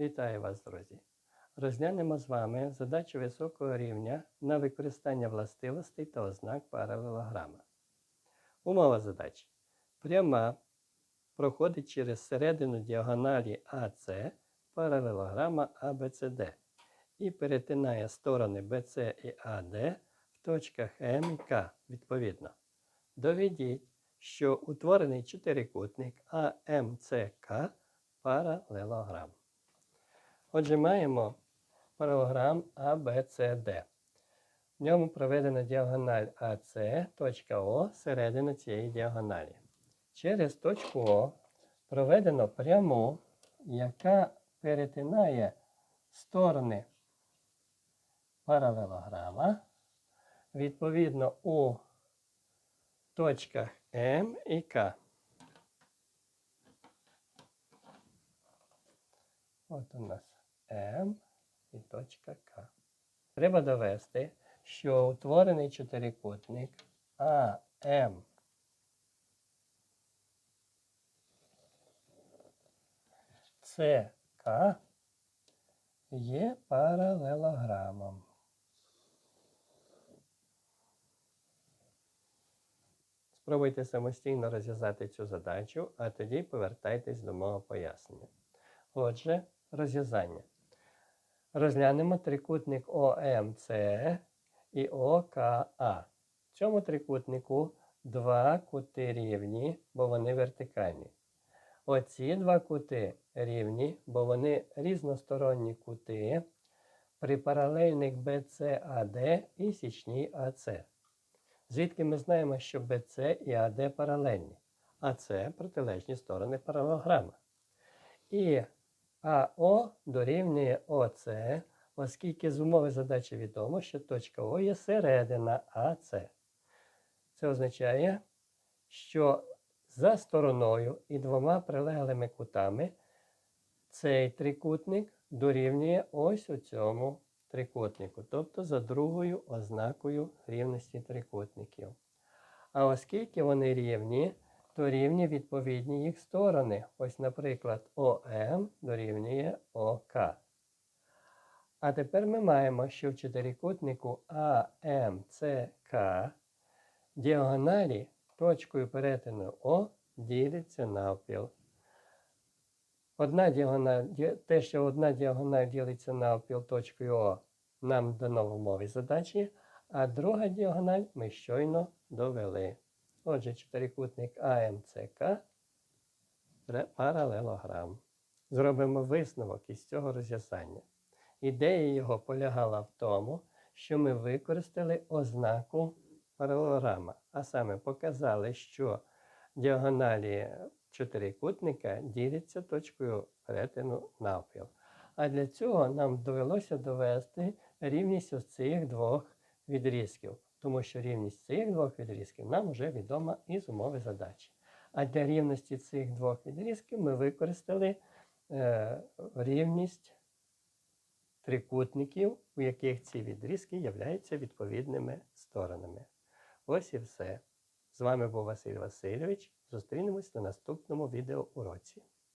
Вітаю вас, друзі! Розглянемо з вами задачу високого рівня на використання властивостей та ознак паралелограма. Умова задачі. Пряма проходить через середину діагоналі АС паралелограма ABCD і перетинає сторони BC і AD в точках М і К відповідно. Доведіть, що утворений чотирикутник АМЦК паралелограм. Отже, маємо паралограм ABCD. В ньому проведена діагональ АС, точка О, середина цієї діагоналі. Через точку О проведено пряму, яка перетинає сторони паралелограма. Відповідно, у точках М і К. От у нас М і точка К. Треба довести, що утворений чотирикутник АМ ЦК є паралелограмом. Спробуйте самостійно розв'язати цю задачу, а тоді повертайтесь до мого пояснення. Отже, розв'язання. Розглянемо трикутник ОМЦ і ОКА. В цьому трикутнику два кути рівні, бо вони вертикальні. Оці два кути рівні, бо вони різносторонні кути при паралельних BCAD і січній АЦ. Звідки ми знаємо, що BC і AD паралельні, а це протилежні сторони паралелограма. І АО дорівнює ОЦ, оскільки з умови задачі відомо, що точка О є середина АЦ. Це означає, що за стороною і двома прилеглими кутами цей трикутник дорівнює ось у цьому трикутнику, тобто за другою ознакою рівності трикутників. А оскільки вони рівні, то рівні відповідні їх сторони. Ось, наприклад, ОМ дорівнює ОК. А тепер ми маємо, що в чотирикутнику АМЦК діагоналі точкою перетину О ділиться навпіл. Одна діагональ, те, що одна діагональ ділиться навпіл точкою О, нам дано в умові задачі, а друга діагональ ми щойно довели. Отже, чотирикутник АМЦК паралелограм. Зробимо висновок із цього розв'язання. Ідея його полягала в тому, що ми використали ознаку паралелограма, а саме показали, що діагоналі чотирикутника діляться точкою перетину навпіл. А для цього нам довелося довести рівність ось цих двох відрізків, тому що рівність цих двох відрізків нам вже відома із умови задачі. А для рівності цих двох відрізків ми використали е, рівність трикутників, у яких ці відрізки являються відповідними сторонами. Ось і все. З вами був Василь Васильович. Зустрінемось на наступному відеоуроці.